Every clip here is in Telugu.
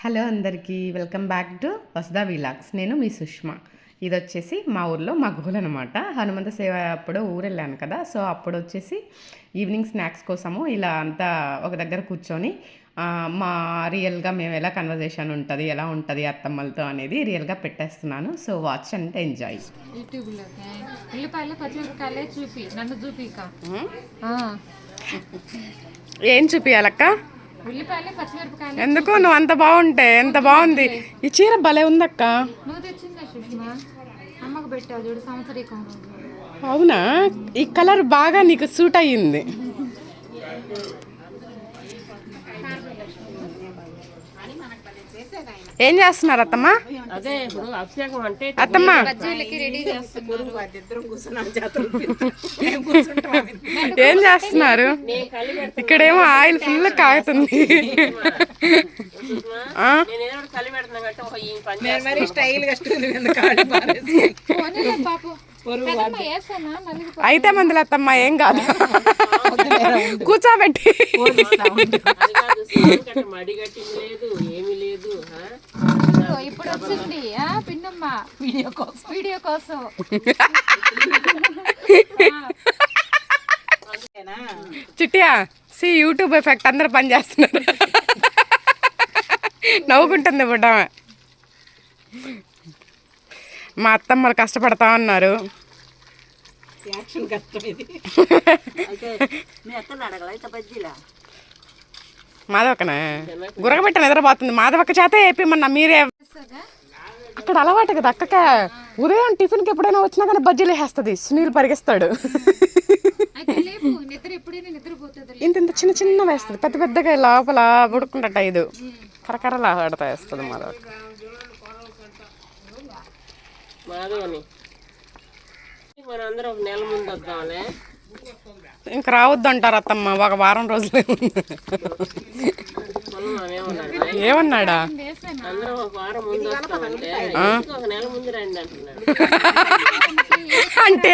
హలో అందరికీ welcome back to Vasudha vlogs నేను మీ సుష్మా. ఇది వచ్చేసి మా ఊర్లో మా గుహలు అనమాట హనుమంత సేవ అప్పుడు ఊరు వెళ్ళాను కదా సో అప్పుడు వచ్చేసి ఈవినింగ్ స్నాక్స్ కోసము ఇలా అంతా ఒక దగ్గర కూర్చొని మా రియల్గా మేము ఎలా కన్వర్జేషన్ ఉంటుంది ఎలా ఉంటుంది అత్తమ్మలతో అనేది రియల్గా పెట్టేస్తున్నాను. So watch and enjoy. యూట్యూబ్లోకి ఉల్లిపాయలు పచ్చిమిరపకాయలే చూపి నన్ను చూపిక. ఆ, ఏం పచ్చిమిరపకాయలు ఎందుకు? నువ్వు అంత బాగుంటే ఎంత బాగుంది? ఈ చీర భలే ఉందక్క. అవునా? ఈ కలర్ బాగా నీకు సూట్ అయ్యింది. ఏం చేస్తున్నారు అత్తమ్మ? అత్తమ్మ. బజ్జీలకి రెడీ చేస్తున్నారు. ఏం చేస్తున్నారు? ఇక్కడేమో ఆయిల్ ఫుల్ కాగుతుంది. అయితే మందులు అత్తమ్మ ఏం కాదు. కూర్చోబెట్టి. అది కాదు స్నానం మడి గట్టింది లేదు ఏమీ లేదు ఆ? ఇదిగో ఇప్పుడు వచ్చింది. ఆ పిన్నమ్మ వీడియో కోసం వీడియో కోసం. చిట్టియా సి యూట్యూబ్ ఎఫెక్ట్ అందరు పని చేస్తున్నారు. నవ్వుకుంటుంది బుడ్డమ మా అత్తమ్మలు కష్టపడతా ఉన్నారు. మాధవకనా గురగబెట్ట నిద్రపోతుంది మాధవక్క చేత వేపిమన్నా మీరే. అక్కడ అలవాటు కదా అక్కక. ఉదయం టిఫిన్కి ఎప్పుడైనా వచ్చినా కానీ బజ్జీలు వేస్తుంది సునీల్ పరిగెస్తాడు. ఇంత ఇంత చిన్న చిన్న వేస్తుంది. పెద్ద పెద్దగా లోపల ఉడుకుంటట ఇది కరకరలా ఆడతా వేస్తుంది మాధవ మాధవని. మనం అందరం నెల ముందు వద్దాంలే. ఇంకా రావద్దు అంటారు అత్తమ్మ ఒక వారం రోజులే ఏమన్నాడు? అంటే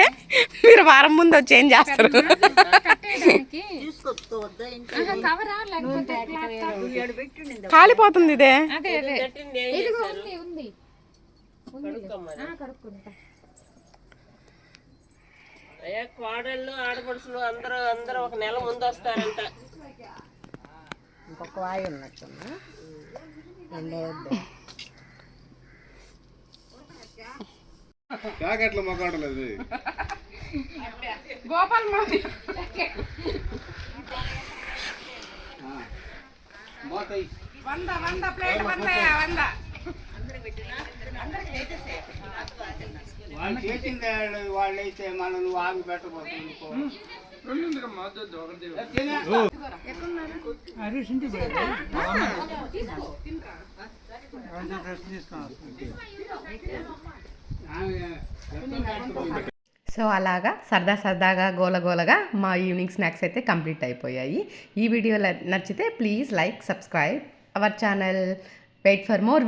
మీరు వారం ముందు వచ్చి ఏం చేస్తారు? కాలిపోతుంది ఇదే? అయ్యా కోడళ్ళు ఆడపడుచులు అందరూ అందరూ ఒక నెల ముందు వస్తారంట. ప్యాకెట్ల మొక్కడలేదు గోపాల్ మోదీ వంద వంద ప్లేట్ వంద వంద. వాళ్ళు చేసింది వాళ్ళు అయితే మనం నువ్వు ఆగి పెట్టబోతుంది సో అలాగా సరదా సరదాగా గోలగోలగా మా ఈవినింగ్ స్నాక్స్ అయితే కంప్లీట్ అయిపోయాయి. ఈ వీడియో నచ్చితే please like subscribe our channel. Wait for more